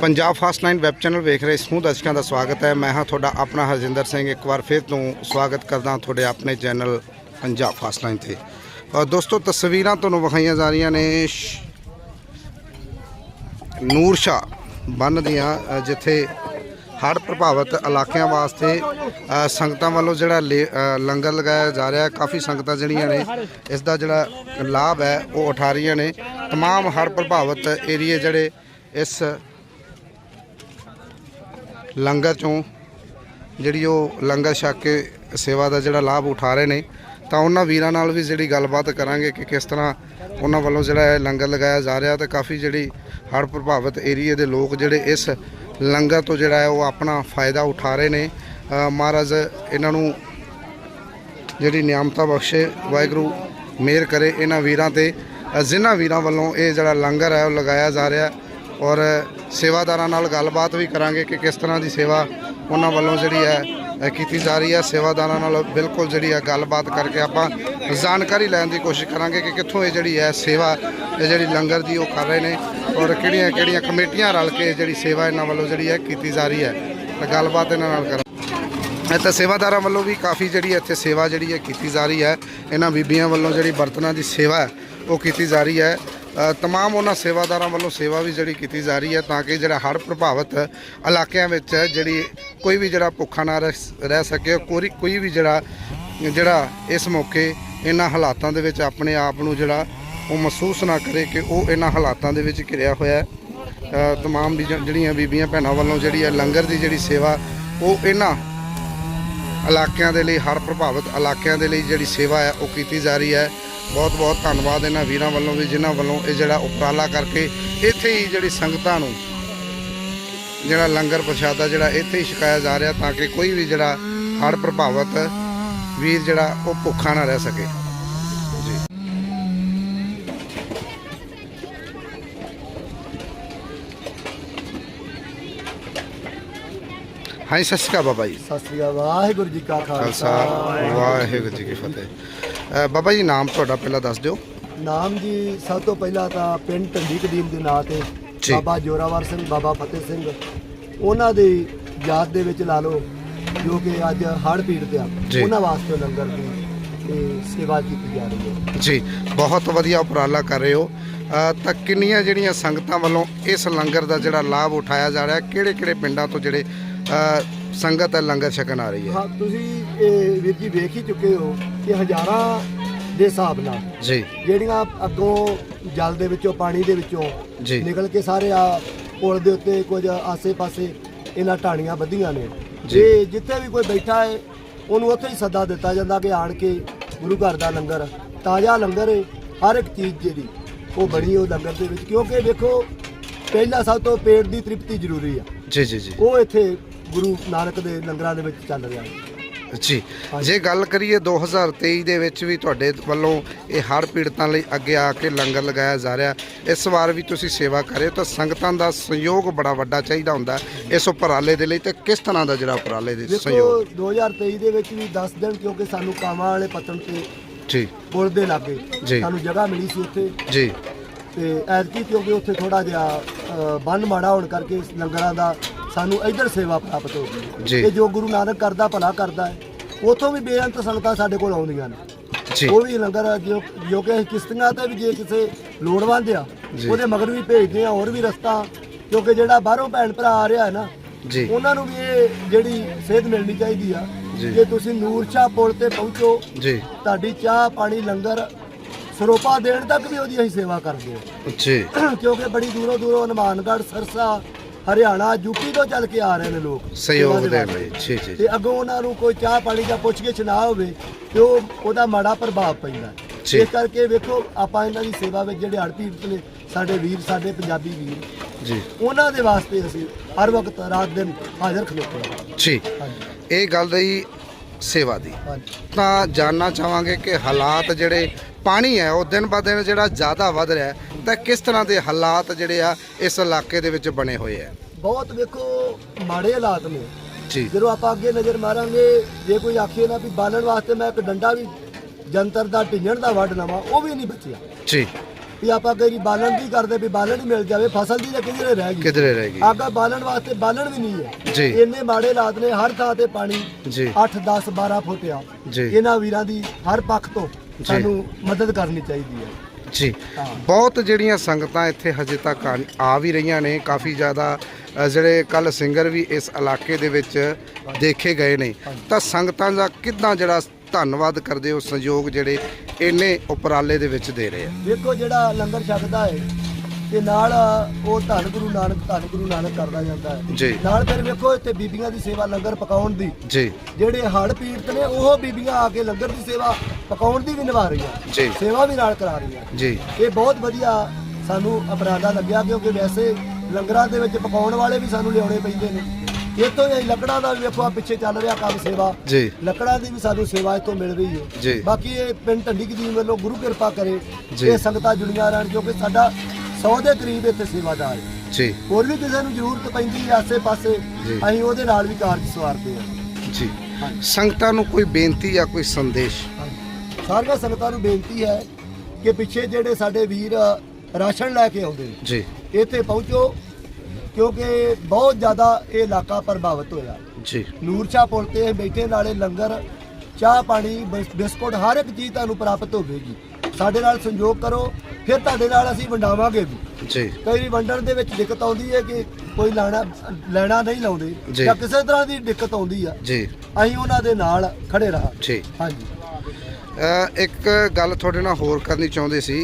Punjab fast line web channel ਵੇਖ ਰਹੇ ਸਮੂਹ ਦਰਸ਼ਕਾਂ ਦਾ ਸਵਾਗਤ ਹੈ ਮੈਂ ਹਾਂ ਤੁਹਾਡਾ ਆਪਣਾ ਹਰਜਿੰਦਰ ਸਿੰਘ ਇੱਕ ਵਾਰ ਫਿਰ ਤੋਂ ਸਵਾਗਤ ਕਰਦਾ ਤੁਹਾਡੇ ਆਪਣੇ ਚੈਨਲ ਪੰਜਾਬ ਫਾਸਟ ਲਾਈਨ ਤੇ ਔਰ ਦੋਸਤੋ ਤਸਵੀਰਾਂ ਤੁਹਾਨੂੰ ਵਿਖਾਈਆਂ ਜਾ ਰਹੀਆਂ ਨੇ ਸ਼- ਨੂਰ ਸ਼ਾ ਬੰਨ ਦੀਆਂ ਅ, ਜਿੱਥੇ ਹੜ੍ਹ ਪ੍ਰਭਾਵਿਤ ਇਲਾਕਿਆਂ ਵਾਸਤੇ ਅ, ਸੰਗਤਾਂ ਵੱਲੋਂ ਜਿਹੜਾ ਲੇ- ਅ, ਲੰਗਰ ਲਗਾਇਆ ਜਾ ਰਿਹਾ ਹੈ ਕਾਫੀ ਸੰਗਤਾਂ ਜਿਹੜੀਆਂ ਨੇ ਇਸ ਦਾ ਜਿਹੜਾ ਲਾਭ ਹੈ ਉਹ ਉਠਾ ਰਹੀਆਂ ਨੇ तमाम ਹੜ੍ਹ ਪ੍ਰਭਾਵਿਤ ਏਰੀਏ ਜਿਹੜੇ ਇਸ ਲੰਗਰ ਚੋਂ ਜਿਹੜੀ ਉਹ ਲੰਗਰ ਛਕ ਕੇ ਸੇਵਾ ਦਾ ਜਿਹੜਾ ਲਾਭ ਉਠਾ ਰਹੇ ਨੇ, ਤਾਂ ਉਹਨਾਂ ਵੀਰਾਂ ਨਾਲ ਵੀ ਜਿਹੜੀ ਗੱਲਬਾਤ ਕਰਾਂਗੇ ਕਿ ਕਿਸ ਤਰ੍ਹਾਂ ਉਹਨਾਂ ਵੱਲੋਂ ਜਿਹੜਾ ਇਹ ਲੰਗਰ ਲਗਾਇਆ ਜਾ ਰਿਹਾ ਤੇ ਕਾਫੀ ਜਿਹੜੀ ਹੜ੍ਹ ਪ੍ਰਭਾਵਿਤ ਏਰੀਏ ਦੇ ਲੋਕ ਜਿਹੜੇ ਇਸ ਲੰਗਰ ਤੋਂ ਜਿਹੜਾ ਹੈ ਉਹ ਆਪਣਾ ਫਾਇਦਾ ਉਠਾ ਰਹੇ ਨੇ। ਮਹਾਰਾਜ ਇਹਨਾਂ ਨੂੰ ਜਿਹੜੀ ਨਿਆਮਤਾ ਬਖਸ਼ੇ, ਵਾਹਿਗੁਰੂ ਮਿਹਰ ਕਰੇ ਇਹਨਾਂ ਵੀਰਾਂ ਤੇ। ਜਿਨ੍ਹਾਂ ਵੀਰਾਂ ਵੱਲੋਂ ਇਹ ਜਿਹੜਾ ਲੰਗਰ ਹੈ ਉਹ ਲਗਾਇਆ ਜਾ ਰਿਹਾ ਔਰ ਸੇਵਾਦਾਰਾਂ ਨਾਲ ਗੱਲਬਾਤ ਵੀ ਕਰਾਂਗੇ ਕਿ ਕਿਸ ਤਰ੍ਹਾਂ ਦੀ ਸੇਵਾ ਉਹਨਾਂ ਵੱਲੋਂ ਜਿਹੜੀ ਹੈ ਕੀਤੀ ਜਾ ਰਹੀ ਹੈ। ਸੇਵਾਦਾਰਾਂ ਨਾਲ ਬਿਲਕੁਲ ਜਿਹੜੀ ਹੈ ਗੱਲਬਾਤ ਕਰਕੇ ਆਪਾਂ ਜਾਣਕਾਰੀ ਲੈਣ ਦੀ ਕੋਸ਼ਿਸ਼ ਕਰਾਂਗੇ ਕਿ ਕਿੱਥੋਂ ਇਹ ਜਿਹੜੀ ਹੈ ਸੇਵਾ, ਇਹ ਜਿਹੜੀ ਲੰਗਰ ਦੀ ਉਹ ਕਰ ਰਹੇ ਨੇ ਔਰ ਕਿਹੜੀਆਂ ਕਿਹੜੀਆਂ ਕਮੇਟੀਆਂ ਰਲ ਕੇ ਜਿਹੜੀ ਸੇਵਾ ਇਹਨਾਂ ਵੱਲੋਂ ਜਿਹੜੀ ਹੈ ਕੀਤੀ ਜਾ ਰਹੀ ਹੈ। ਤਾਂ ਗੱਲਬਾਤ ਇਹਨਾਂ ਨਾਲ ਕਰਾਂ ਇੱਥੇ ਸੇਵਾਦਾਰਾਂ ਵੱਲੋਂ ਵੀ ਕਾਫੀ ਜਿਹੜੀ ਇੱਥੇ ਸੇਵਾ ਜਿਹੜੀ ਹੈ ਕੀਤੀ ਜਾ ਰਹੀ ਹੈ। ਇਹਨਾਂ ਬੀਬੀਆਂ ਵੱਲੋਂ ਜਿਹੜੀ ਬਰਤਨਾਂ ਦੀ ਸੇਵਾ ਉਹ ਕੀਤੀ ਜਾ ਰਹੀ ਹੈ। ਅ, ਤਮਾਮ ਉਹਨਾਂ ਸੇਵਾਦਾਰਾਂ ਵੱਲੋਂ ਸੇਵਾ ਵੀ ਜਿਹੜੀ ਕੀਤੀ ਜਾ ਰਹੀ ਹੈ ਤਾਂ ਕਿ ਜਿਹੜਾ ਹੜ੍ਹ ਪ੍ਰਭਾਵਿਤ ਇਲਾਕਿਆਂ ਵਿੱਚ ਜਿਹੜੀ ਕੋਈ ਵੀ ਜਿਹੜਾ ਭੁੱਖਾ ਨਾ ਰਹਿ ਰਹਿ ਸਕੇ ਕੋਈ ਕੋਈ ਵੀ ਜਿਹੜਾ ਜਿਹੜਾ ਇਸ ਮੌਕੇ ਇਹਨਾਂ ਹਾਲਾਤਾਂ ਦੇ ਵਿੱਚ ਆਪਣੇ ਆਪ ਨੂੰ ਜਿਹੜਾ ਉਹ ਮਹਿਸੂਸ ਨਾ ਕਰੇ ਕਿ ਉਹ ਇਹਨਾਂ ਹਾਲਾਤਾਂ ਦੇ ਵਿੱਚ ਘਿਰਿਆ ਹੋਇਆ ਹੈ। ਅ, ਤਮਾਮ ਜਿਹੜੀਆਂ ਬੀਬੀਆਂ ਭੈਣਾਂ ਵੱਲੋਂ ਜਿਹੜੀ ਹੈ ਲੰਗਰ ਦੀ ਜਿਹੜੀ ਸੇਵਾ ਉਹ ਇਹਨਾਂ ਇਲਾਕਿਆਂ ਦੇ ਲਈ ਹੜ੍ਹ ਪ੍ਰਭਾਵਿਤ ਇਲਾਕਿਆਂ ਦੇ ਲਈ ਜਿਹੜੀ ਸੇਵਾ ਹੈ ਉਹ ਕੀਤੀ ਜਾ ਰਹੀ ਹੈ। ਬਹੁਤ ਬਹੁਤ ਧੰਨਵਾਦ ਇਹਨਾਂ ਵੀਰਾਂ ਵੱਲੋਂ ਵੀ ਜਿਨ੍ਹਾਂ ਵੱਲੋਂ ਇਹ ਜਿਹੜਾ ਉਪਰਾਲਾ ਕਰਕੇ ਇੱਥੇ ਹੀ ਜਿਹੜੀ ਸੰਗਤਾਂ ਨੂੰ ਜਿਹੜਾ ਲੰਗਰ ਪ੍ਰਸ਼ਾਦਾ ਜਿਹੜਾ ਇੱਥੇ ਹੀ ਛਕਾਇਆ ਜਾ ਰਿਹਾ ਤਾਂ ਕਿ ਕੋਈ ਵੀ ਜਿਹੜਾ ਹੜ੍ਹ ਪ੍ਰਭਾਵਿਤ ਵੀਰ ਜਿਹੜਾ ਉਹ ਭੁੱਖਾ ਨਾ ਰਹਿ ਸਕੇ। ਹਾਂਜੀ ਸਤਿ ਸ਼੍ਰੀ ਅਕਾਲ ਬਾਬਾ ਜੀ। ਸਤਿ ਸ੍ਰੀ ਅਕਾਲ ਵਾਹਿਗੁਰੂ ਜੀ ਕਾ ਖਾਲਸਾ ਵਾਹਿਗੁਰੂ ਜੀ ਕੀ ਫਤਿਹ। ਅ, ਬਾਬਾ ਜੀ ਨਾਮ ਤੁਹਾਡਾ ਪਹਿਲਾਂ ਦੱਸ ਦਿਓ। ਨਾਮ ਜੀ ਸਭ ਤੋਂ ਪਹਿਲਾਂ ਤਾਂ ਪਿੰਡ ਢੰਡੀ ਕਦੀਮ ਦੇ ਨਾਂ ਤੇ ਜੀ। ਬਾਬਾ ਜੋਰਾਵਰ ਸਿੰਘ ਬਾਬਾ ਫਤਿਹ ਸਿੰਘ। ਉਹਨਾਂ ਦੀ ਯਾਦ ਦੇ ਵਿੱਚ ਲਾ ਲਓ ਜੋ ਕਿ ਅੱਜ ਹੜ੍ਹ ਪੀੜਤ ਆ। ਜੀ। ਉਹਨਾਂ ਵਾਸਤੇ ਲੰਗਰ ਦੀ ਇਹ ਸੇਵਾ ਕੀਤੀ ਜਾ ਰਹੀ ਹੈ। ਜੀ ਬਹੁਤ ਵਧੀਆ ਉਪਰਾਲਾ ਕਰ ਰਹੇ ਹੋ। ਅ, ਤਾਂ ਕਿੰਨੀਆਂ ਜਿਹੜੀਆਂ ਸੰਗਤਾਂ ਵੱਲੋਂ ਇਸ ਲੰਗਰ ਦਾ ਜਿਹੜਾ ਲਾਭ ਉਠਾਇਆ ਜਾ ਰਿਹਾ ਕਿਹੜੇ ਕਿਹੜੇ ਪਿੰਡਾਂ ਤੋਂ ਜਿਹੜੇ ਅ, ਸੰਗਤ ਹੈ ਲੰਗਰ ਛਕਣ ਆ ਰਹੀ ਹੈ। ਹਾਂ ਤੁਸੀਂ ਇਹ ਵੀਰ ਜੀ ਵੇਖ ਹੀ ਚੁੱਕੇ ਹੋ ਕਿ ਹਜ਼ਾਰਾਂ ਦੇ ਹਿਸਾਬ ਨਾਲ ਜੀ। ਜਿਹੜੀਆਂ ਅੱਗੋਂ ਜਲ ਦੇ ਵਿੱਚੋਂ ਪਾਣੀ ਦੇ ਵਿੱਚੋਂ ਜੀ। ਨਿਕਲ ਕੇ ਸਾਰੇ ਆ ਪੁਲ ਦੇ ਉੱਤੇ ਕੁਝ ਆਸੇ-ਪਾਸੇ ਇਹਨਾਂ ਢਾਣੀਆਂ ਬੱਧੀਆਂ ਨੇ। ਜੀ। ਜਿੱਥੇ ਵੀ ਕੋਈ ਬੈਠਾ ਹੈ ਉਹਨੂੰ ਉੱਥੇ ਹੀ ਸੱਦਾ ਦਿੱਤਾ ਜਾਂਦਾ ਕਿ ਆਣ ਕੇ ਗੁਰੂ ਘਰ ਦਾ ਲੰਗਰ ਤਾਜ਼ਾ ਲੰਗਰ ਹੈ ਹਰ ਇੱਕ ਚੀਜ਼ ਜਿਹੜੀ ਉਹ ਬਣੀ ਉਹ ਲੰਗਰ ਦੇ ਵਿੱਚ। ਕਿਉਂਕਿ ਵੇਖੋ ਪਹਿਲਾ ਸਭ ਤੋਂ ਪੇਟ ਦੀ ਤ੍ਰਿਪਤੀ ਜ਼ਰੂਰੀ ਆ। ਜੀ ਜੀ ਜੀ। ਉਹ ਇੱਥੇ ਗੁਰੂ ਨਾਨਕ ਦੇ ਲੰਗਰਾਂ ਦੇ ਵਿੱਚ ਚੱਲ ਰਿਹਾ ਹੈ। ਜੀ ਜੇ ਗੱਲ ਕਰੀਏ 2023 ਦੇ ਵਿੱਚ ਵੀ ਤੁਹਾਡੇ ਵੱਲੋਂ ਇਹ ਹੜ੍ਹ ਪੀੜਤਾਂ ਲਈ ਅੱਗੇ ਆ ਕੇ ਲੰਗਰ ਲਗਾਇਆ ਜਾ ਰਿਹਾ ਇਸ ਵਾਰ ਵੀ ਤੁਸੀਂ ਸੇਵਾ ਕਰ ਤਾਂ ਸੰਗਤਾਂ ਦਾ ਸਹਿਯੋਗ ਬੜਾ ਵੱਡਾ ਚਾਹੀਦਾ ਹੁੰਦਾ ਇਸ ਉਪਰਾਲੇ ਦੇ ਲਈ ਤੇ ਕਿਸ ਤਰ੍ਹਾਂ ਦਾ ਜਿਹੜਾ ਉਪਰਾਲੇ ਦੇ ਸਹਿਯੋਗ 2023 ਦੇ ਵਿੱਚ ਵੀ 10 ਦਿਨ ਕਿਉਂਕਿ ਸਾਨੂੰ ਕਾਮਾਂ ਵਾਲੇ ਪਤਨ ਤੇ ਜੀ। ਪੁਲ ਦੇ ਲਾਗੇ। ਸਾਨੂੰ ਜਗ੍ਹਾ ਮਿਲੀ ਸੀ ਉੱਥੇ। ਜੀ। ਤੇ ਐਤਕੀ ਕਿਉਂਕਿ ਉੱਥੇ ਥੋੜਾ ਜਿਹਾ ਬੰਨ ਮਾੜਾ ਹੋਣ ਕਰਕੇ ਲੰਗਰਾਂ ਦਾ ਸਾਨੂੰ ਇੱਧਰ ਸੇਵਾ ਪ੍ਰਾਪਤ ਹੋ ਗਈ। ਤੇ ਜੋ ਗੁਰੂ ਨਾਨਕ ਕਰਦਾ ਭਲਾ ਕਰਦਾ ਹੈ। ਉਥੋਂ ਵੀ ਬੇਅੰਤ ਸੰਗਤਾਂ ਸਾਡੇ ਕੋਲ ਆਉਂਦੀਆਂ ਨੇ। ਜੀ। ਉਹ ਵੀ ਲੰਗਰ ਜੋ ਜੋ ਕਿ ਕਿਸ਼ਤੀਆਂ ਤੇ ਵੀ ਜੇ ਕਿਸੇ ਲੋੜਵੰਦ ਆ। ਉਹਦੇ ਮਗਰ ਵੀ ਭੇਜਦੇ ਆ ਹੋਰ ਵੀ ਰਸਤਾ। ਕਿਉਂਕਿ ਜਿਹੜਾ ਬਾਹਰੋਂ ਭੈਣ ਭਰਾ ਆ ਰਿਹਾ ਹੈ ਨਾ ਜੀ। ਉਹਨਾਂ ਨੂੰ ਵੀ ਇਹ ਜਿਹੜੀ ਸੇਧ ਮਿਲਣੀ ਚਾਹੀਦੀ ਆ। ਜੀ। ਕਿ ਤੁਸੀਂ ਨੂਰਸ਼ਾ ਪੁਲ ਤੇ ਪਹੁੰਚੋ ਜੀ। ਤੁਹਾਡੀ ਚਾਹ ਪਾਣੀ ਲੰਗਰ ਸਰੋਪਾ ਦੇਣ ਤੱਕ ਵੀ ਉਹਦੀ ਅਸੀਂ ਸੇਵਾ ਕਰਦੇ ਹਾਂ ਜੀ। ਕਿਉਂਕਿ ਬੜੀ ਦੂਰੋਂ ਦੂਰੋਂ ਹਨੂਮਾਨਗੜ੍ਹ ਸਰਸਾ ਹਰਿਆਣਾ ਯੂਪੀ ਤੋਂ ਚੱਲ ਕੇ ਆ ਰਹੇ ਨੇ ਲੋਕ। ਸਹਿਯੋਗ ਦੇਣ। ਲਈ। ਜੀ ਜੀ ਤੇ ਅੱਗੋਂ ਉਹਨਾਂ ਨੂੰ ਕੋਈ ਚਾਹ ਪਾਣੀ ਦਾ ਪੁੱਛ ਕੇ ਨਾ ਹੋਵੇ ਤੇ ਉਹ ਉਹਦਾ ਮਾੜਾ ਪ੍ਰਭਾਵ ਪੈਂਦਾ। ਜੀ। ਇਸ ਕਰਕੇ ਵੇਖੋ ਆਪਾਂ ਇਹਨਾਂ ਦੀ ਸੇਵਾ ਵਿੱਚ ਜਿਹੜੇ ਹੜਪੀੜਤ ਨੇ ਸਾਡੇ ਵੀਰ ਸਾਡੇ ਪੰਜਾਬੀ ਵੀਰ ਜੀ। ਉਹਨਾਂ ਦੇ ਵਾਸਤੇ ਅਸੀਂ ਹਰ ਵਕਤ ਰਾਤ ਦਿਨ ਹਾਜ਼ਰ ਖਲੋਤੇ ਹਾਂ। ਜੀ ਹਾਂਜੀ। ਇਹ ਗੱਲ ਰਹੀ ਸੇਵਾ ਦੀ। ਹਾਂਜੀ। ਤਾਂ ਜਾਨਣਾ ਚਾਹਾਂਗੇ ਕਿ ਹਾਲਾਤ ਜਿਹੜੇ ਪਾਣੀ ਹੈ ਉਹ ਦਿਨ ਬਾ ਦਿਨ ਜਿਹੜਾ ਜ਼ਿਆਦਾ ਵੱਧ ਰਿਹਾ ਹੈ, ਤਾਂ ਕਿਸ ਤਰ੍ਹਾਂ ਦੇ ਹਾਲਾਤ ਜਿਹੜੇ ਆ ਇਸ ਇਲਾਕੇ ਦੇ ਵਿੱਚ ਬਣੇ ਹੋਏ ਆ? ਬਹੁਤ ਵੇਖੋ ਮਾੜੇ ਹਾਲਾਤ ਨੇ। ਜੀ। ਜਦੋਂ ਆਪਾਂ ਅੱਗੇ ਨਜ਼ਰ ਮਾਰਾਂਗੇ ਜੇ ਕੋਈ ਆਖੇ ਨਾ ਵੀ ਬਾਲਣ ਵਾਸਤੇ ਮੈਂ ਇੱਕ ਡੰਡਾ ਵੀ ਜੰਤਰ ਦਾ ਢਿੰਜਣ ਦਾ ਵੱਢ ਲਵਾਂ ਉਹ ਵੀ ਨਹੀਂ ਬਚਿਆ। ਜੀ। ਵੀ ਆਪਾਂ ਕਈ ਬਾਲਣ ਦੀ ਕਰਦੇ ਵੀ ਬਾਲਣ ਹੀ ਮਿਲ ਜਾਵੇ ਫਸਲ ਦੀ ਤਾਂ ਕਿਧਰੇ ਰਹਿ ਗਈ। ਕਿਧਰੇ ਰਹਿ ਗਈ। ਆਗਾ ਬਾਲਣ ਵਾਸਤੇ ਬਾਲਣ ਵੀ ਨਹੀਂ ਹੈ। ਜੀ। ਇੰਨੇ ਮਾੜੇ ਹਾਲਾਤ ਨੇ ਹਰ ਥਾਂ ਤੇ ਪਾਣੀ ਜੀ। 8 10 12 ਫੁੱਟ ਆ। ਜੀ। ਇਹਨਾਂ ਵੀਰਾਂ ਦੀ ਹਰ ਪੱਖ ਤੋਂ ਸਾਨੂੰ ਮਦਦ ਕਰਨੀ ਚਾਹੀਦੀ ਹੈ। ਜੀ। ਬਹੁਤ ਜਿਹੜੀਆਂ ਸੰਗਤਾਂ ਇੱਥੇ ਹਜੇ ਤੱਕ ਆ- ਵੀ ਰਹੀਆਂ ਨੇ ਕਾਫੀ ਜ਼ਿਆਦਾ ਜਿਹੜੇ ਕੱਲ ਸਿੰਗਰ ਵੀ ਇਸ ਇਲਾਕੇ ਦੇ ਵਿੱਚ ਦੇਖੇ ਗਏ ਨੇ। ਤਾਂ ਸੰਗਤਾਂ ਦਾ ਕਿੱਦਾਂ ਜਿਹੜਾ ਧੰਨਵਾਦ ਕਰਦੇ ਹੋ ਸਹਿਯੋਗ ਜਿਹੜੇ ਇੰਨੇ ਉਪਰਾਲੇ ਦੇ ਵਿੱਚ ਦੇ ਰਹੇ ਆ? ਵੇਖੋ ਜਿਹੜਾ ਲੰਗਰ ਛਕਦਾ ਹੈ ਤੇ ਨਾਲ ਉਹ ਧੰਨ ਗੁਰੂ ਨਾਨਕ ਧੰਨ ਗੁਰੂ ਨਾਨਕ ਕਰਦਾ ਜਾਂਦਾ ਹੈ ਨਾਲ ਫਿਰ ਵੇਖੋ ਇੱਥੇ ਬੀਬੀਆਂ ਦੀ ਸੇਵਾ ਲੰਗਰ ਪਕਾਉਣ ਦੀ। ਜੀ। ਜਿਹੜੇ ਹੜ੍ਹ ਪੀੜਤ ਨੇ ਉਹ ਬੀਬੀਆਂ ਆ ਕੇ ਲੰਗਰ ਦੀ ਸੇਵਾ ਪਕਾਉਣ ਦੀ ਵੀ ਨਿਭਾ ਰਹੀਆਂ ਜੀ। ਸੇਵਾ ਵੀ ਨਾਲ ਕਰਾ ਰਹੀਆਂ ਜੀ। ਇਹ ਬਹੁਤ ਵਧੀਆ ਸਾਨੂੰ ਅਪਰਾਧਾ ਲੱਗਿਆ ਕਿਉਂਕਿ ਵੈਸੇ ਲੰਗਰਾਂ ਦੇ ਵਿੱਚ ਪਕਾਉਣ ਵਾਲੇ ਵੀ ਸਾਨੂੰ ਲਿਆਉਣੇ ਪੈਂਦੇ ਨੇ। ਇੱਥੋਂ ਹੀ ਲੱਕੜਾਂ ਦਾ ਵੀ ਵੇਖੋ ਆ ਪਿੱਛੇ ਚੱਲ ਰਿਹਾ ਕੰਮ ਸੇਵਾ। ਜੀ। ਲੱਕੜਾਂ ਦੀ ਵੀ ਸਾਨੂੰ ਸੇਵਾ ਇੱਥੋਂ ਮਿਲ ਰਹੀ ਜੀ। ਹੈ ਬਾਕੀ ਇਹ ਪਿੰਡ ਢੰਡੀ ਕਦੀਮ ਵੱਲੋਂ ਗੁਰੂ ਕਿਰਪਾ ਕਰੇ ਜੀ। ਇਹ ਸੰਗਤਾਂ ਜੁੜੀਆਂ ਰਹਿਣ ਕਿਉਂਕਿ ਸਾਡਾ 100 ਦੇ ਕਰੀਬ ਇੱਥੇ ਸੇਵਾਦਾਰ ਹੈ। ਜੀ। ਹੋਰ ਵੀ ਕਿਸੇ ਨੂੰ ਜ਼ਰੂਰਤ ਪੈਂਦੀ ਹੈ ਆਸੇ-ਪਾਸੇ ਜੀ। ਅਸੀਂ ਉਹਦੇ ਨਾਲ ਵੀ ਕਾਰਜ ਸਵਾਰਦੇ ਹਾਂ। ਜੀ। ਸੰਗਤਾਂ ਨੂੰ ਕੋਈ ਬੇਨਤੀ ਜਾਂ ਕੋਈ ਸੰਦੇਸ਼? ਸਾਰੀਆਂ ਸੰਗਤਾਂ ਨੂੰ ਬੇਨਤੀ ਹੈ ਕਿ ਪਿੱਛੇ ਜਿਹੜੇ ਸਾਡੇ ਵੀਰ ਰਾਸ਼ਨ ਲੈ ਕੇ ਆਉਂਦੇ ਨੇ ਜੀ। ਇੱਥੇ ਪਹੁੰਚੋ ਕਿਉਂਕਿ ਬਹੁਤ ਜ਼ਿਆਦਾ ਇਹ ਇਲਾਕਾ ਪ੍ਰਭਾਵਿਤ ਹੋਇਆ। ਜੀ। ਨੂਰਸ਼ਾ ਪੁਲ ਤੇ ਬੈਠੇ ਨਾਲੇ ਲੰਗਰ ਚਾਹ ਪਾਣੀ ਬਿਸ- ਬਿਸਕੁਟ ਹਰ ਇੱਕ ਚੀਜ਼ ਤੁਹਾਨੂੰ ਪ੍ਰਾਪਤ ਹੋਵੇਗੀ। ਸਾਡੇ ਨਾਲ ਸੰਯੋਗ ਕਰੋ ਫਿਰ ਤੁਹਾਡੇ ਨਾਲ ਅਸੀਂ ਵੰਡਾਵਾਂਗੇ ਵੀ। ਜੀ। ਕਈ ਵਾਰੀ ਵੰਡਣ ਦੇ ਵਿੱਚ ਦਿੱਕਤ ਆਉਂਦੀ ਹੈ ਕਿ ਕੋਈ ਲੈਣਾ ਲੈਣਾ ਨਹੀਂ ਲਾਉਂਦੇ ਜੀ। ਕਿਸੇ ਤਰ੍ਹਾਂ ਦੀ ਦਿੱਕਤ ਆਉਂਦੀ ਆ। ਜੀ। ਅਸੀਂ ਉਹਨਾਂ ਦੇ ਨਾਲ ਖੜੇ ਰਹਾ ਜੀ। ਹਾਂਜੀ। ਇੱਕ ਗੱਲ ਤੁਹਾਡੇ ਨਾਲ ਹੋਰ ਕਰਨੀ ਚਾਹੁੰਦੇ ਸੀ।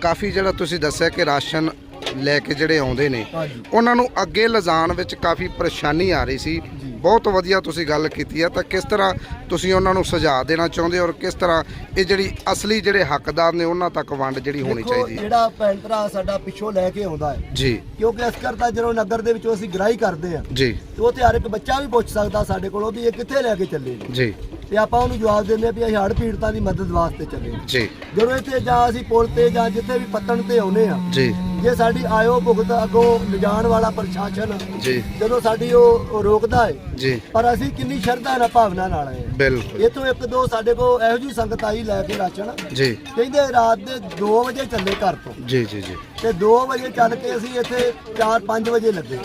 ਕਾਫੀ ਜਿਹੜਾ ਤੁਸੀਂ ਦੱਸਿਆ ਕਿ ਰਾਸ਼ਨ ਲੈ ਕੇ ਜਿਹੜੇ ਆਉਂਦੇ ਨੇ ਉਹਨਾਂ ਨੂੰ ਅੱਗੇ ਲਿਜਾਣ ਵਿੱਚ ਕਾਫੀ ਪਰੇਸ਼ਾਨੀ ਆ ਰਹੀ ਸੀ। ਬਹੁਤ ਵਧੀਆ ਤੁਸੀਂ ਗੱਲ ਕੀਤੀ ਹੈ ਤਾਂ ਕਿਸ ਤਰ੍ਹਾਂ ਤੁਸੀਂ ਉਹਨਾਂ ਨੂੰ ਸੁਝਾਅ ਦੇਣਾ ਚਾਹੁੰਦੇ ਹੋ ਔਰ ਕਿਸ ਤਰ੍ਹਾਂ ਇਹ ਜਿਹੜੀ ਅਸਲੀ ਜਿਹੜੇ ਹੱਕਦਾਰ ਨੇ ਉਹਨਾਂ ਤੱਕ ਵੰਡ ਜਿਹੜੀ ਹੋਣੀ ਚਾਹੀਦੀ ਹੈ ਜਿਹੜਾ ਭੈਣ ਭਰਾ ਸਾਡਾ ਪਿੱਛੋਂ ਲੈ ਕੇ ਆਉਂਦਾ ਹੈ ਜੀ। ਕਿਉਂਕਿ ਅਸਕਰ ਤਾਂ ਜਦੋਂ ਨਗਰ ਦੇ ਵਿੱਚੋਂ ਅਸੀਂ ਗ੍ਰਾਈ ਕਰਦੇ ਆ ਜੀ। ਤੇ ਉਹ ਤੇ ਹਰ ਇੱਕ ਬੱਚਾ ਵੀ ਪੁੱਛ ਸਕਦਾ ਸਾਡੇ ਕੋਲੋਂ ਵੀ ਇਹ ਕਿੱਥੇ ਲੈ ਕੇ ਚੱਲੇ ਨੇ। ਜੀ। ਤੇ ਆਪਾਂ ਉਹਨੂੰ ਜਵਾਬ ਦਿੰਦੇ ਆ ਵੀ ਅਸੀਂ ਹੜ੍ਹ ਪੀੜਤਾਂ ਦੀ ਮਦਦ ਵਾਸਤੇ ਚੱਲੇ। ਜੀ। ਜਦੋਂ ਇੱਥੇ ਜਾਂ ਅਸੀਂ ਪੁਲ ਤੇ ਜਾਂ ਜਿੱਥੇ ਵੀ ਪੱਤਣ ਤੇ ਆਉਨੇ ਆ ਜੀ। ਜੇ ਸਾਡੀ ਆਇਓ ਭੁਗਤ ਅੱਗੋਂ ਲਿਜਾਣ ਵਾਲਾ ਪ੍ਰਸ਼ਾਸਨ ਜੀ। ਜਦੋਂ ਸਾਡੀ ਉਹ ਰੋਕਦਾ ਹੈ ਜੀ। ਪਰ ਅਸੀਂ ਕਿੰਨੀ ਸ਼ਰਧਾ ਨਾਲ ਭਾਵਨਾ ਨਾਲ ਆਏ ਹਾਂ। ਬਿਲਕੁਲ। ਇੱਥੋਂ ਇੱਕ ਦੋ ਸਾਡੇ ਕੋਲ ਇਹੋ ਜਿਹੀ ਸੰਗਤ ਆਈ ਲੈ ਕੇ ਰਾਸ਼ਨ। ਜੀ। ਕਹਿੰਦੇ ਰਾਤ ਦੇ 2 ਵਜੇ ਚੱਲੇ ਘਰ ਤੋਂ। ਜੀ ਜੀ ਜੀ। ਤੇ 2 ਵਜੇ ਚੱਲ ਕੇ ਅਸੀਂ ਇੱਥੇ 4-5 ਵਜੇ ਲੱਗੇ।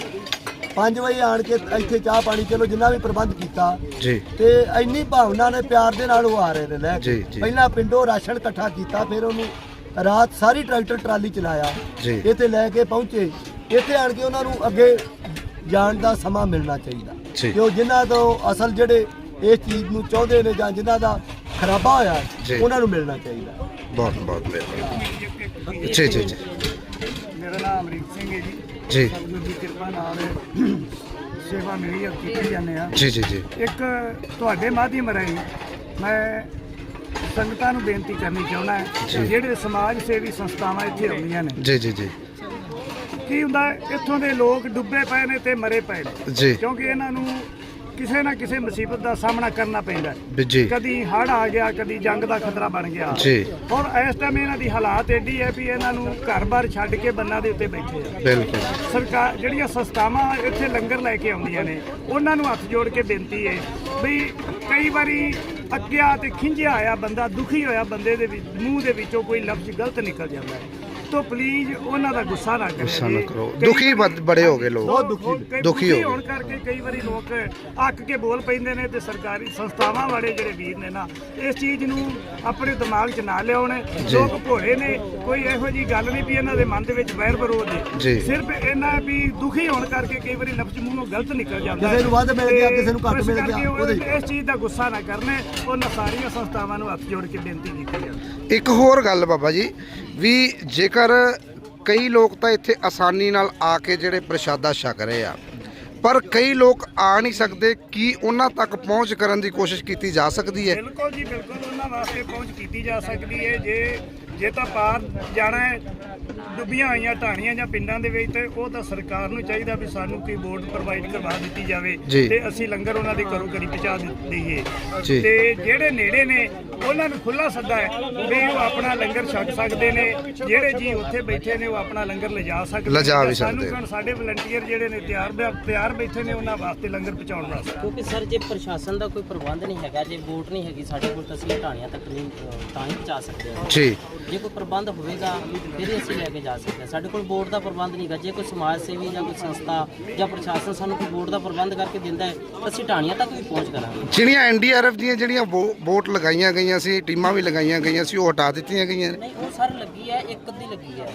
5 ਵਜੇ ਆਣ ਕੇ ਇੱਥੇ ਚਾਹ ਪਾਣੀ ਚਲੋ ਜਿੰਨਾ ਵੀ ਪ੍ਰਬੰਧ ਕੀਤਾ। ਜੀ। ਤੇ ਇੰਨੀ ਭਾਵਨਾ ਨੇ ਪਿਆਰ ਦੇ ਨਾਲ ਉਹ ਆ ਰਹੇ ਨੇ ਲੈ ਕੇ। ਜੀ, ਜੀ। ਪਹਿਲਾਂ ਪਿੰਡੋਂ ਰਾਸ਼ਨ ਇਕੱਠਾ ਕੀਤਾ ਫਿਰ ਉਹਨੂੰ ਰਾਤ ਸਾਰੀ ਟਰੈਕਟਰ ਟਰਾਲੀ ਚਲਾਇਆ। ਜੀ। ਇੱਥੇ ਲੈ ਕੇ ਪਹੁੰਚੇ। ਇੱਥੇ ਆਣ ਕੇ ਉਹਨਾਂ ਨੂੰ ਅੱਗੇ ਜਾਣ ਦਾ ਸਮਾਂ ਮਿਲਣਾ ਜੀ। ਚਾਹੀਦਾ ਕਿਉਂ ਜਿਨ੍ਹਾਂ ਤੋਂ ਅਸਲ ਜਿਹੜੇ ਇਸ ਚੀਜ਼ ਨੂੰ ਚਾਹੁੰਦੇ ਨੇ ਜਾਂ ਜਿਨ੍ਹਾਂ ਦਾ ਖਰਾਬਾ ਹੋਇਆ ਹੈ, ਜੀ। ਉਹਨਾਂ ਨੂੰ ਮਿਲਣਾ ਚਾਹੀਦਾ। ਬਹੁਤ ਬਹੁਤ ਮਿਹਰਬਾਨੀ। ਜੀ ਜੀ ਜੀ। ਮੇਰਾ ਨਾਮ ਅਮਰੀਕ ਸਿੰਘ ਹੈ ਜੀ। ਜੀ। ਸਤਿਗੁਰੂ ਦੀ ਕਿਰਪਾ ਨਾਲ ਸੇਵਾ ਮਿਲੀ ਹੈ ਕੀਤੀ ਜਾਂਦੇ ਆ ਜੀ ਜੀ ਜੀ। ਇੱਕ ਤੁਹਾਡੇ ਮਾਧਿਅਮ ਰਾਹੀਂ ਮੈਂ ਸੰਗਤਾਂ ਨੂੰ ਬੇਨਤੀ ਕਰਨੀ ਚਾਹੁੰਦਾ ਜੀ। ਜਿਹੜੇ ਸਮਾਜ ਸੇਵੀ ਸੰਸਥਾਵਾਂ ਇੱਥੇ ਆਉਂਦੀਆਂ ਨੇ। ਜੀ ਜੀ ਜੀ। ਕੀ ਹੁੰਦਾ ਹੈ, ਇੱਥੋਂ ਦੇ ਲੋਕ ਡੁੱਬੇ ਪਏ ਨੇ ਤੇ ਮਰੇ ਪਏ ਨੇ। ਕਿਉਂਕਿ ਇਹਨਾਂ ਨੂੰ ਕਿਸੇ ਨਾ ਕਿਸੇ ਮੁਸੀਬਤ ਦਾ ਸਾਹਮਣਾ ਕਰਨਾ ਪੈਂਦਾ ਹੈ। ਜੀ। ਕਦੀ ਹੜ੍ਹ ਆ ਗਿਆ ਕਦੀ ਜੰਗ ਦਾ ਖਤਰਾ ਬਣ ਗਿਆ। ਜੀ। ਹੁਣ ਇਸ ਟਾਈਮ ਇਹਨਾਂ ਦੀ ਹਾਲਾਤ ਐਡੀ ਹੈ ਵੀ ਇਹਨਾਂ ਨੂੰ ਘਰ-ਬਾਰ ਛੱਡ ਕੇ ਬੰਨਾਂ ਦੇ ਉੱਤੇ ਬੈਠੇ ਆ। ਬਿਲਕੁਲ। ਸਰਕਾਰ ਜਿਹੜੀਆਂ ਸੰਸਥਾਵਾਂ ਇੱਥੇ ਲੰਗਰ ਲੈ ਕੇ ਆਉਂਦੀਆਂ ਨੇ ਉਹਨਾਂ ਨੂੰ ਹੱਥ ਜੋੜ ਕੇ ਬੇਨਤੀ ਹੈ ਵੀ ਕਈ ਵਾਰੀ ਅੱਕਿਆ ਤੇ ਖਿੰਝਿਆ ਹੋਇਆ ਬੰਦਾ, ਦੁਖੀ ਹੋਇਆ ਬੰਦੇ ਦੇ ਵਿੱਚ, ਮੂੰਹ ਦੇ ਵਿੱਚੋਂ ਕੋਈ ਲਫ਼ਜ਼ ਗਲਤ ਨਿਕਲ ਜਾਂਦਾ ਹੈ। ਤੋ ਪਲੀਜ਼ ਉਹਨਾਂ ਦਾ ਗੁੱਸਾ ਨਾ ਕਰੋ ਗੁੱਸਾ ਨਾ ਜੀ। ਕਰੋ। ਕਈ ਦੁਖੀ ਵਾਰੀ- ਬੜੇ ਹੋ ਗਏ ਲੋਕ। ਬਹੁਤ ਦੁਖੀ ਦੁਖੀ ਦੁਖੀ ਹੋ ਗਏ। ਹੋਣ ਕਰਕੇ ਕਈ ਵਾਰੀ ਲੋਕ ਅੱਕ ਕੇ ਬੋਲ ਪੈਂਦੇ ਨੇ ਤੇ ਸਰਕਾਰੀ ਸੰਸਥਾਵਾਂ ਵਾਲੇ ਜਿਹੜੇ ਵੀਰ ਨੇ ਨਾ ਇਸ ਚੀਜ਼ ਨੂੰ ਆਪਣੇ ਦਿਮਾਗ 'ਚ ਨਾ ਲਿਆਉਣ। ਲੋਕ ਭੋਲੇ ਨੇ ਕੋਈ ਇਹੋ ਜੀ ਗੱਲ ਨਹੀਂ ਵੀ ਇਹਨਾਂ ਦੇ ਮਨ ਦੇ ਵਿੱਚ ਵੈਰ ਵਿਰੋਧ ਜੀ। ਹੈ ਸਿਰਫ ਇਹਨਾਂ ਵੀ ਦੁਖੀ ਹੋਣ ਕਰਕੇ ਕਈ ਵਾਰੀ ਲਫ਼ਜ਼ ਮੂੰਹੋਂ ਗਲਤ ਨਿਕਲ ਜਾਂਦਾ ਕਿਸੇ ਨੂੰ ਵੱਧ ਮਿਲ ਗਿਆ, ਤੇ ਕਿਸੇ ਨੂੰ ਘੱਟ ਇਸ ਮਿਲ ਗਿਆ, ਕਰਕੇ ਉਹ ਉਹਦੇ- ਇਸ ਚੀਜ਼ ਦਾ ਗੁੱਸਾ ਨਾ ਕਰਨੇ ਉਹਨਾਂ ਸਾਰੀਆਂ ਸੰਸਥਾਵਾਂ ਨੂੰ ਹੱਥ ਜੋੜ ਕੇ ਬੇਨਤੀ ਕੀਤੀ ਜਾਂਦੀ ਇੱਕ ਹੋਰ ਗੱਲ ਬਾਬਾ ਜੀ ਵੀ ਜੇਕਰ ਕਈ ਲੋਕ ਤਾਂ ਇੱਥੇ ਆਸਾਨੀ ਨਾਲ ਆ ਕੇ ਜਿਹੜੇ ਪ੍ਰਸ਼ਾਦਾ ਛਕ ਰਹੇ ਆ, ਪਰ ਕਈ ਲੋਕ ਆ ਨਹੀਂ ਸਕਦੇ ਕੀ ਉਹਨਾਂ ਤੱਕ ਪਹੁੰਚ ਕਰਨ ਦੀ ਕੋਸ਼ਿਸ਼ ਕੀਤੀ ਜਾ ਸਕਦੀ ਹੈ। ਬਿਲਕੁਲ ਜੀ, ਬਿਲਕੁਲ ਉਹਨਾਂ ਵਾਸਤੇ ਪਹੁੰਚ ਕੀਤੀ ਜਾ ਸਕਦੀ ਹੈ। ਜੇ ਜੇ ਤਾਂ ਪਾਰ ਜਾਣਾ ਹੈ ਡੁੱਬੀਆਂ ਹੋਈਆਂ ਢਾਣੀਆਂ ਜਾਂ ਪਿੰਡਾਂ ਦੇ ਵਿੱਚ ਤੇ ਉਹ ਤਾਂ ਸਰਕਾਰ ਨੂੰ ਚਾਹੀਦਾ ਵੀ ਸਾਨੂੰ ਕੋਈ ਬੋਰਡ ਪ੍ਰੋਵਾਈਡ ਕਰਵਾ ਦਿੱਤੀ ਜਾਵੇ ਜੀ। ਤੇ ਅਸੀਂ ਲੰਗਰ ਉਹਨਾਂ ਦੇ ਘਰੋਂ ਘਰੀ ਪਹੁੰਚਾ ਦਿ- ਦਈਏ ਜੀ। ਤੇ ਜਿਹੜੇ ਨੇੜੇ ਨੇ ਉਹਨਾਂ ਨੂੰ ਖੁੱਲਾ ਸੱਦਾ ਹੈ ਵੀ ਉਹ ਆਪਣਾ ਲੰਗਰ ਛਕ ਸਕਦੇ ਨੇ ਜਿਹੜੇ ਜੀ ਉੱਥੇ ਬੈਠੇ ਨੇ ਉਹ ਆਪਣਾ ਲੰਗਰ ਲਿਜਾ ਸਕਦੇ ਲਿਜਾ ਵੀ ਸਾਨੂੰ ਸਕਦੇ। ਹੁਣ ਸਾਡੇ ਵਲੰਟੀਅਰ ਜਿਹੜੇ ਨੇ ਤਿਆਰ ਬਿਆ- ਤਿਆਰ ਬੈਠੇ ਨੇ ਉਹਨਾਂ ਵਾਸਤੇ ਲੰਗਰ ਪਹੁੰਚਾਉਣ ਵਾਸਤੇ ਕਿਉਂਕਿ ਸਰ ਜੇ ਪ੍ਰਸ਼ਾਸਨ ਦਾ ਕੋਈ ਪ੍ਰਬੰਧ ਨਹੀਂ ਹੈਗਾ ਜੇ ਵੋਟ ਨਹੀਂ ਹੈਗੀ ਸਾਡੇ ਕੋਲ ਤਾਂ ਅਸੀਂ ਢਾਣੀਆਂ ਤੱਕ ਨਹੀਂ ਤਾਂ ਹੀ ਪਹੁੰਚਾ ਸਕਦੇ ਹਾਂ ਜੀ ਜੇ ਕੋਈ ਪ੍ਰਬੰਧ ਹੋਵੇਗਾ ਫਿਰ ਹੀ ਅਸੀਂ ਲੈ ਕੇ ਜਾ ਸਕਦੇ ਹਾਂ। ਸਾਡੇ ਕੋਲ ਬੋਰਡ ਦਾ ਪ੍ਰਬੰਧ ਨਹੀਂਗਾ ਜੇ ਕੋਈ ਸਮਾਜ ਸੇਵੀ ਜਾਂ ਕੋਈ ਸੰਸਥਾ ਜਾਂ ਪ੍ਰਸ਼ਾਸਨ ਸਾਨੂੰ ਕੋਈ ਬੋਰਡ ਦਾ ਪ੍ਰਬੰਧ ਕਰਕੇ ਦਿੰਦਾ ਹੈ ਅਸੀਂ ਢਾਣੀਆਂ ਤੱਕ ਵੀ ਪਹੁੰਚ ਕਰਾਂਗੇ। ਜਿਹੜੀਆਂ ਐਨਡੀਆਰਐਫ ਦੀਆਂ ਜਿਹੜੀਆਂ ਵੋਟ ਲਗਾਈਆਂ ਗਈਆਂ ਸੀ ਟੀਮਾਂ ਵੀ ਲਗਾਈਆਂ ਗਈਆਂ ਸੀ ਉਹ ਹਟਾ ਦਿੱਤੀਆਂ ਗਈਆਂ ਨੇ। ਨਹੀਂ ਉਹ ਸਾਰੀ ਲੱਗੀ ਹੈ ਇੱਕ ਅੱਧੀ ਲੱਗੀ ਹੈ।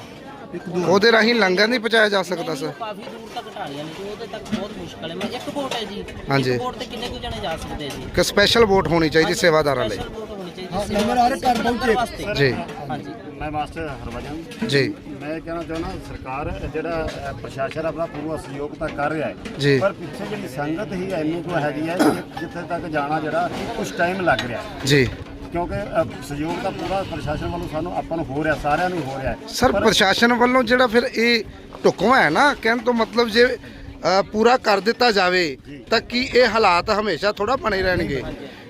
ਉਹਦੇ ਰਾਹੀਂ ਲੰਗਰ ਨਹੀਂ ਪਹੁੰਚਾਇਆ ਜਾ ਸਕਦਾ ਸਰ। ਕਾਫੀ ਦੂਰ ਤੱਕ ਢਾਣੀਆਂ ਨੇ ਉਹਦੇ ਤੱਕ ਬਹੁਤ ਮੁਸ਼ਕਲ ਹੈ। ਮੈਂ ਇੱਕ ਵੋਟ ਹੈ ਜੀ ਹਾਂਜੀ। ਇੱਕ ਵੋਟ ਤੇ ਕਿੰਨੇ ਕੁ ਜਣੇ ਜਾ ਸਕਦੇ ਜੀ ਕਿ ਸਪੈਸ਼ਲ ਵੋਟ ਹੋਣੀ ਚਾਹੀਦੀ ਸੇਵਾਦਾਰਾਂ ਲਈ। ਸਪੈਸ਼ਲ ਵੋਟ ਹੋਣੀ ਹਾਂ, ਚਾਹੀਦੀ ਨੰਬਰ ਹਰ ਘਰ ਪਹੁੰਚੇ। ਵਾਸਤੇ। ਜੀ। ਹਾਂਜੀ। ਮੈਂ ਮਾਸਟਰ ਹਰਭਜਨ। ਜੀ। ਮੈਂ ਕਹਿਣਾ ਚਾਹੁੰਦਾ ਸਰਕਾਰ ਜਿਹੜਾ ਅ, ਪ੍ਰਸ਼ਾਸਨ ਆਪਣਾ ਪੂਰਾ ਸਹਿਯੋਗ ਤਾਂ ਕਰ ਰਿਹਾ ਜੀ। ਹੈ ਪਰ ਪਿੱਛੇ ਜਿਹੜੀ ਸੰਗਤ ਹੀ ਇੰਨੀ ਕੁ ਹੈਗੀ ਹੈ ਕਿ ਜਿੱਥੇ ਤੱਕ ਜਾਣਾ ਜਿਹੜਾ ਕੁਝ ਟਾਈਮ ਲੱਗ ਰਿਹਾ ਹੈ। ਜੀ। ਕਿਉਂਕਿ ਅ, ਸਹਿਯੋਗ ਤਾਂ ਪੂਰਾ ਪ੍ਰਸ਼ਾਸਨ ਵੱਲੋਂ ਸਾਨੂੰ ਆਪਾਂ ਨੂੰ ਹੋ ਰਿਹਾ ਸਾਰਿਆਂ ਨੂੰ ਹੋ ਰਿਹਾ ਹੈ। ਸਰ ਪਰ ਪ੍ਰਸ਼ਾਸਨ ਵੱਲੋਂ ਜਿਹੜਾ ਫਿਰ ਇਹ ਢੁਕਵਾਂ ਹੈ ਨਾ ਕਹਿਣ ਤੋਂ ਮਤਲਬ ਜੇ ਅ, ਪੂਰਾ ਕਰ ਦਿੱਤਾ ਜਾਵੇ ਤਾਂ ਕੀ ਇਹ ਹਾਲਾਤ ਹਮੇਸ਼ਾ ਥੋੜਾ ਬਣੇ ਰਹਿਣਗੇ?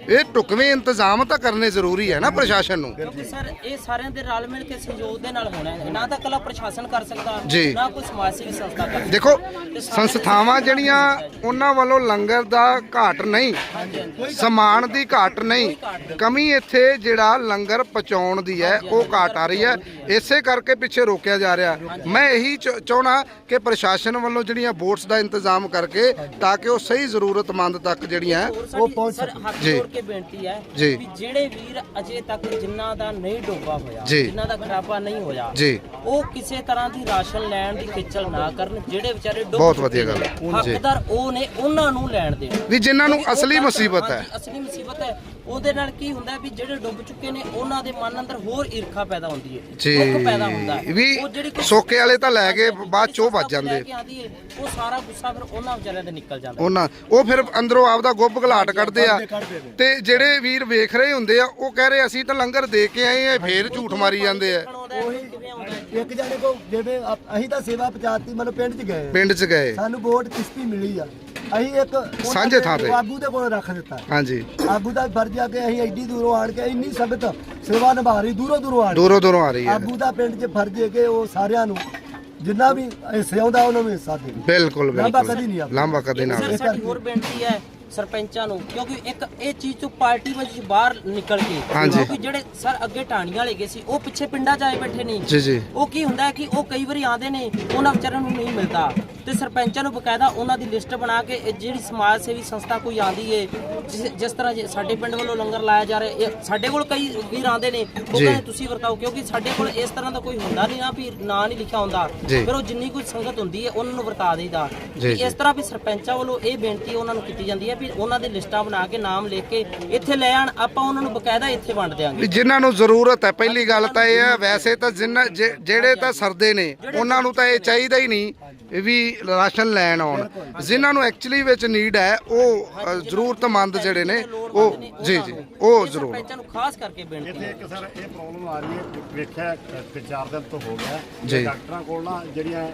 ਇਹ ਢੁਕਵੇਂ ਇੰਤਜ਼ਾਮ ਤਾਂ ਕਰਨੇ ਜ਼ਰੂਰੀ ਹੈ ਨਾ ਪ੍ਰਸ਼ਾਸਨ ਨੂੰ। ਕਿਉਂਕਿ ਸਰ ਇਹ ਸਾਰਿਆਂ ਦੇ ਰਲ ਮਿਲ ਕੇ ਸਹਿਯੋਗ ਦੇ ਨਾਲ ਹੋਣਾ ਹੈ। ਨਾ ਤਾਂ ਕੱਲਾ ਪ੍ਰਸ਼ਾਸਨ ਕਰ ਸਕਦਾ ਜੀ। ਨਾ ਕੋਈ ਸਮਾਜ ਸੇਵੀ ਸੰਸਥਾ ਕਰ ਸਕਦੀ। ਦੇਖੋ ਸੰਸਥਾਵਾਂ ਜਿਹੜੀਆਂ ਉਹਨਾਂ ਵੱਲੋਂ ਲੰਗਰ ਦਾ ਘਾਟ ਨਹੀਂ ਸਮਾਨ ਦੀ ਘਾਟ ਨਹੀਂ ਕਮੀ ਇੱਥੇ ਜਿਹੜਾ ਲੰਗਰ ਪਹੁੰਚਾਉਣ ਦੀ ਹੈ ਉਹ ਘਾਟ ਆ ਰਹੀ ਹੈ। ਇਸੇ ਕਰਕੇ ਪਿੱਛੇ ਰੋਕਿਆ ਜਾ ਰਿਹਾ। ਮੈਂ ਇਹੀ ਚ- ਚਾਹੁੰਦਾ ਕਿ ਪ੍ਰਸ਼ਾਸਨ ਵੱਲੋਂ ਜਿਹੜੀਆਂ ਬੋਟਸ ਦਾ ਇੰਤਜ਼ਾਮ ਕਰਕੇ ਤਾਂ ਕਿ ਉਹ ਸਹੀ ਜ਼ਰੂਰਤਮੰਦ ਤੱਕ ਜਿਹੜੀਆਂ ਹੋਰ ਉਹ ਸਾਡੀ ਪਹੁੰਚ ਸਰ ਹੱਥ ਜੀ। ਜੋੜ ਕੇ ਬੇਨਤੀ ਹੈ ਜੀ। ਵੀ ਜਿਹੜੇ ਵੀਰ ਅਜੇ ਤੱਕ ਜਿਨ੍ਹਾਂ ਦਾ ਨਹੀਂ ਡੋਬਾ ਹੋਇਆ ਜੀ। ਜਿਨ੍ਹਾਂ ਦਾ ਖਰਾਬਾ ਨਹੀਂ ਹੋਇਆ ਜੀ। ਉਹ ਕਿਸੇ ਤਰ੍ਹਾਂ ਦੀ ਰਾਸ਼ਨ ਲੈਣ ਦੀ ਖੇਚਲ ਨਾ ਕਰਨ ਜਿਹੜੇ ਵਿਚਾਰੇ ਡੁੱਬ ਬਹੁਤ ਵਧੀਆ ਗੱਲ ਨੇ, ਹੈ। ਜੀ। ਹੱਕਦਾਰ ਉਹ ਨੇ ਉਹਨਾਂ ਨੂੰ ਲੈਣ ਦੇਣ ਵੀ ਜਿਨ੍ਹਾਂ ਨੂੰ ਕਿਉਂਕਿ ਅਸਲੀ ਮੁਸੀਬਤ ਹੈ ਹਾਂਜੀ, ਅਸਲੀ ਮੁਸੀਬਤ ਹੈ ਉਹਦੇ ਨਾਲ ਕੀ ਹੁੰਦਾ ਹੈ ਵੀ ਜਿਹੜੇ ਡੁੱਬ ਚੁੱਕੇ ਨੇ ਉਹਨਾਂ ਦੇ ਮਨ ਅੰਦਰ ਹੋਰ ਈਰਖਾ ਪੈਦਾ ਹੁੰਦੀ ਹੈ ਦੁੱਖ ਪੈਦਾ ਹੁੰਦਾ ਹੈ ਵੀ ਉਹ ਜਿਹੜੀ ਕੋਈ- ਸੋਕੇ ਵਾਲੇ ਤਾਂ ਲੈ ਕੇ ਬਾਅਦ ਚੋਂ ਲੈ ਜਾਂਦੇ ਕੇ ਆਉਂਦੀ ਹੈ, ਉਹ ਸਾਰਾ ਗੁੱਸਾ ਫਿਰ ਉਹਨਾਂ ਵਿਚਾਰਿਆਂ ਤੇ ਨਿਕਲ ਜਾਂਦਾ ਉਹਨਾਂ ਉਹ ਫਿਰ ਅੰਦਰੋਂ ਆਪਦਾ ਗੁੱਬ ਘਲਾਟ ਕੱਢਦੇ ਆ ਤੇ ਜਿਹੜੇ ਵੀਰ ਵੇਖ ਰਹੇ ਹੁੰਦੇ ਆ ਉਹ ਕਹਿ ਰਹੇ ਅਸੀਂ ਤਾਂ ਲੰਗਰ ਦੇ ਕੇ ਆਏ ਆ ਫੇਰ ਝੂਠ ਮਾਰੀ ਜਾਂਦੇ ਆ। ਉਹੀ ਇੱਕ ਜਣੇ ਕੋ ਜਿਵੇਂ ਆਪ- ਅਸੀਂ ਤਾਂ ਸੇਵਾ ਪਹੁੰਚਾਤੀ ਮਤਲਬ ਪਿੰਡ 'ਚ ਗਏ। ਪਿੰਡ 'ਚ ਗਏ। ਸਾਨੂੰ ਵੋਟ ਕਿਸ਼ਤੀ ਮਿਲੀ ਆ। ਅਸੀਂ ਇੱਕ ਉਹਨਾਂ ਸਾਂਝੇ ਥਾਂ ਤੇ। ਆਗੂ ਦੇ ਕੋਲ ਰੱਖ ਦਿੱਤਾ। ਹਾਂਜੀ। ਆਗੂ ਦਾ ਫਰਜ਼ ਆ ਕਿ ਅਸੀਂ ਐਡੀ ਦੂਰੋਂ ਆਣ ਕੇ ਇੰਨੀ ਸੰਗਤ ਸੇਵਾ ਨਿਭਾ ਰਹੀ ਦੂਰੋਂ ਦੂਰੋਂ ਆਣ। ਦੂਰੋਂ ਦੂਰੋਂ ਆ ਰਹੀ ਹੈ। ਆਗੂ ਦਾ ਪਿੰਡ 'ਚ ਫਰਜ਼ ਹੈ ਕਿ ਉਹ ਸਾਰਿਆਂ ਨੂੰ ਜਿੰਨਾ ਵੀ ਹਿੱਸੇ ਆਉਂਦਾ ਉਹਨਾਂ ਨੂੰ ਹਿੱਸਾ ਦੇ ਬਿਲਕੁਲ ਲਾਂਭਾ ਕਦੀ ਨਹੀਂ ਆਉਂਦਾ। ਲਾਂਭਾ ਕਦੇ ਨਾ ਸਰ ਆਵੇ। ਸਾਡੀ ਹੋਰ ਬੇਨਤੀ ਹੈ ਸਰਪੰਚਾਂ ਨੂੰ ਕਿਉਂਕਿ ਇੱਕ ਇਹ ਚੀਜ਼ ਤੋਂ ਪਾਰਟੀ ਵਿੱਚ ਬਾਹਰ ਨਿਕਲ ਕੇ ਹਾਂਜੀ। ਕਿਉਂਕਿ ਜਿਹੜੇ ਸਰ ਅੱਗੇ ਟਾਣੀਆਂ ਵਾਲੇ ਗਏ ਸੀ ਉਹ ਪਿੱਛੇ ਪਿੰਡਾਂ 'ਚ ਆਏ ਬੈਠੇ ਨੇ। ਜੀ ਜੀ। ਉਹ ਕੀ ਹੁੰਦਾ ਹੈ ਕਿ ਉਹ ਕਈ ਵਾਰੀ ਆਉਂਦੇ ਨੇ ਉਹਨਾਂ ਵਿਚਾਰਿਆਂ ਨੂੰ ਨਹੀਂ ਮਿਲਦਾ। ਤੇ ਸਰਪੰਚਾਂ ਨੂੰ ਬਕਾਇਦਾ ਉਹਨਾਂ ਦੀ ਲਿਸਟ ਬਣਾ ਕੇ ਇਹ ਜਿਹੜੀ ਸਮਾਜ ਸੇਵੀ ਸੰਸਥਾ ਕੋਈ ਆਂਦੀ ਏ ਜਿਸ ਜਿਸ ਤਰ੍ਹਾਂ ਜੇ ਸਾਡੇ ਪਿੰਡ ਵੱਲੋਂ ਲੰਗਰ ਲਾਇਆ ਜਾ ਰਿਹਾ ਇਹ ਸਾਡੇ ਕੋਲ ਕਈ ਵੀਰ ਆਉਂਦੇ ਨੇ ਉਹ ਜੀ। ਕਹਿੰਦੇ ਤੁਸੀਂ ਵਰਤਾਓ ਕਿਉਂਕਿ ਸਾਡੇ ਕੋਲ ਇਸ ਤਰ੍ਹਾਂ ਦਾ ਕੋਈ ਹੁੰਦਾ ਨਹੀਂ ਨਾ ਵੀ ਨਾਂ ਨਹੀਂ ਲਿਖਿਆ ਹੁੰਦਾ ਜੀ। ਫਿਰ ਉਹ ਜਿੰਨੀ ਕੋਈ ਸੰਗਤ ਹੁੰਦੀ ਹੈ ਉਹਨਾਂ ਨੂੰ ਵਰਤਾ ਦੇਈਦਾ ਜੀ, ਜੀ। ਇਸ ਤਰ੍ਹਾਂ ਵੀ ਸਰਪੰਚਾਂ ਵੱਲੋਂ ਇਹ ਬੇਨਤੀ ਉਹਨਾਂ ਨੂੰ ਕੀਤੀ ਜਾਂਦੀ ਹੈ ਵੀ ਉਹਨਾਂ ਦੇ ਲਿਸਟਾਂ ਬਣਾ ਕੇ ਨਾਮ ਲਿਖ ਕੇ ਇੱਥੇ ਲੈ ਆਣ ਆਪਾਂ ਉਹਨਾਂ ਨੂੰ ਬਕਾਇਦਾ ਇੱਥੇ ਵੰਡ ਦਿਆਂਗੇ ਵੀ ਜਿਨ੍ਹਾਂ ਨੂੰ ਜ਼ਰੂਰਤ ਹੈ ਪਹਿਲੀ ਗੱਲ ਤਾਂ ਇਹ ਹੈ ਵੈਸੇ ਤਾਂ ਜਿਨ੍ਹਾਂ ਜੇ- ਜਿਹੜੇ ਤਾਂ ਸਰਦੇ ਨੇ ਉਹਨਾਂ ਨੂੰ ਤਾਂ ਇਹ ਚਾਹੀਦਾ ਹੀ ਨਹੀਂ ਵੀ ਰਾਸ਼ਨ ਲੈਣ ਆਉਣ। ਜਿਨ੍ਹਾਂ ਨੂੰ ਐਕਚੁਅਲੀ ਵਿੱਚ ਨੀਡ ਹੈ ਉਹ ਅ, ਜ਼ਰੂਰਤਮੰਦ ਜਿਹੜੇ ਨੇ ਉਹ ਜੀ ਜੀ ਉਹ ਇਹ ਜ਼ਰੂਰ। ਸਰਪੰਚਾਂ ਨੂੰ ਖਾਸ ਕਰਕੇ ਬੇਨਤੀ ਇੱਥੇ ਹੈ ਇੱਕ ਸਰ ਇਹ ਪ੍ਰੋਬਲਮ ਆ ਰਹੀ ਹੈ ਵੇਖਿਆ ਕਿ ਚਾਰ ਦਿਨ ਤੋਂ ਹੋ ਗਿਆ। ਜੀ। ਡਾਕਟਰਾਂ ਕੋਲ ਨਾ ਜਿਹੜੀਆਂ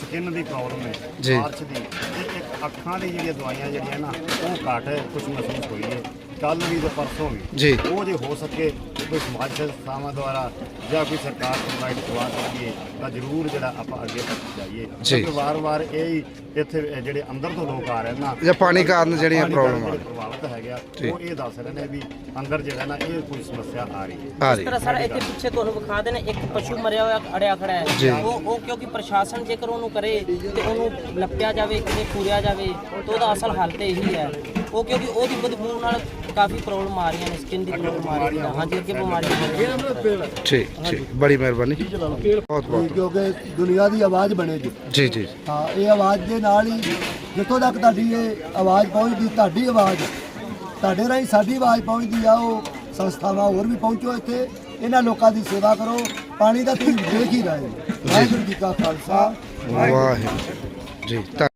ਸਕਿਨ ਦੀ ਪ੍ਰੋਬਲਮ ਹੈ ਜੀ। ਮਾਰਚ ਦੀ ਤੇ ਇੱਕ ਅੱਖਾਂ ਦੀ ਜਿਹੜੀਆਂ ਦਵਾਈਆਂ ਜਿਹੜੀਆਂ ਨਾ ਉਹ ਘੱਟ ਕੁਝ ਮਹਿਸੂਸ ਹੋਈ ਹੈ। ਕੱਲ ਵੀ ਤੇ ਪਰਸੋਂ ਵੀ ਜੀ। ਉਹ ਜੇ ਹੋ ਸਕੇ ਕੋਈ ਸਮਾਜ ਸੰਸਥਾਵਾਂ ਦੁਆਰਾ ਜਾਂ ਕੋਈ ਸਰਕਾਰ ਪ੍ਰੋਵਾਈਡ ਕਰਵਾ ਸਕੀਏ ਤਾਂ ਜ਼ਰੂਰ ਜਿਹੜਾ ਆਪਾਂ ਅੱਗੇ ਤੱਕ ਜਾਈਏ। ਕਿਉਂਕਿ ਵਾਰ-ਵਾਰ ਇਹ ਹੀ ਇੱਥੇ ਜਿਹੜੇ ਅੰਦਰ ਤੋਂ ਲੋਕ ਆ ਰਹੇ ਨਾ ਜਾਂ ਪਾਣੀ ਕਾਰਨ ਜਿਹੜੀਆਂ ਪ੍ਰੋਬਲਮ ਆ ਪ੍ਰਭਾਵਿਤ ਹੈਗੇ। ਉਹ ਇਹ ਦੱਸ ਰਹੇ ਨੇ ਵੀ ਅੰਦਰ ਜਿਹੜਾ ਨਾ ਇਹ ਕੋਈ ਸਮੱਸਿਆ ਆ ਰਹੀ ਹੈ ਆ ਇਸ ਰਹੀ ਤਰ੍ਹਾਂ ਸਰ ਇੱਥੇ ਪਿੱਛੇ ਤੁਹਾਨੂੰ ਵਿਖਾ ਦੇਣ ਇੱਕ ਪਸ਼ੂ ਮਰਿਆ ਹੋਇਆ ਅੜਿਆ ਖੜਾ ਜੀ। ਹੈ ਉਹ ਉਹ ਕਿਉਂਕਿ ਪ੍ਰਸ਼ਾਸਨ ਜੇਕਰ ਉਹਨੂੰ ਕਰੇ ਤੇ ਉਹਨੂੰ ਨੱਪਿਆ ਜਾਵੇ ਕਿਤੇ ਪੂਰਿਆ ਜਾਵੇ ਤਾਂ ਉਹਦਾ ਅਸਲ ਹੱਲ ਤੇ ਇਹੀ ਹੈ ਉਹ ਕਿਉਂਕਿ ਉਹਦੀ ਬਦਬੂ ਨਾਲ ਕਾਫੀ ਪ੍ਰੋਬਲਮ ਆ ਰਹੀਆਂ ਨੇ ਸਕਿਨ ਦੀ ਪ੍ਰੋਬਲਮ ਆ ਰਹੀ ਹੈ ਹਾਂਜੀ ਅੱਗੇ ਬਿਮਾਰੀਆਂ ਹੋ ਰਹੀਆਂ ਠੀਕ ਠੀਕ। ਬੜੀ ਮਿਹਰਬਾਨੀ। ਬਹੁਤ ਬਹੁਤ। ਕਿਉਂਕਿ ਦੁਨੀਆ ਦੀ ਆਵਾਜ਼ ਬਣੇਗੀ ਜੀ। ਜੀ ਹਾਂ ਇਹ ਆਵਾਜ਼ ਦੇ ਨਾਲ ਹੀ ਜਿੱਥੋਂ ਤੱਕ ਤੁਹਾਡੀ ਇਹ ਆਵਾਜ਼ ਪਹੁੰਚਦੀ ਤੁਹਾਡੀ ਆਵਾਜ਼ ਤੁਹਾਡੇ ਰਾਹੀਂ ਸਾਡੀ ਆਵਾਜ਼ ਪਹੁੰਚਦੀ ਆ ਉਹ ਸੰਸਥਾਵਾਂ ਹੋਰ ਵੀ ਪਹੁੰਚੋ ਇੱਥੇ। ਇਹਨਾਂ ਲੋਕਾਂ ਦੀ ਸੇਵਾ ਕਰੋ। ਪਾਣੀ ਦਾ ਤੁਸੀਂ ਦੇਖ ਹੀ ਰਹੇ ਹੋ। ਵਾਹਿਗੁਰੂ ਜੀ ਕਾ ਖਾਲਸਾ। ਵਾਹਿਗੁਰੂ ਜੀ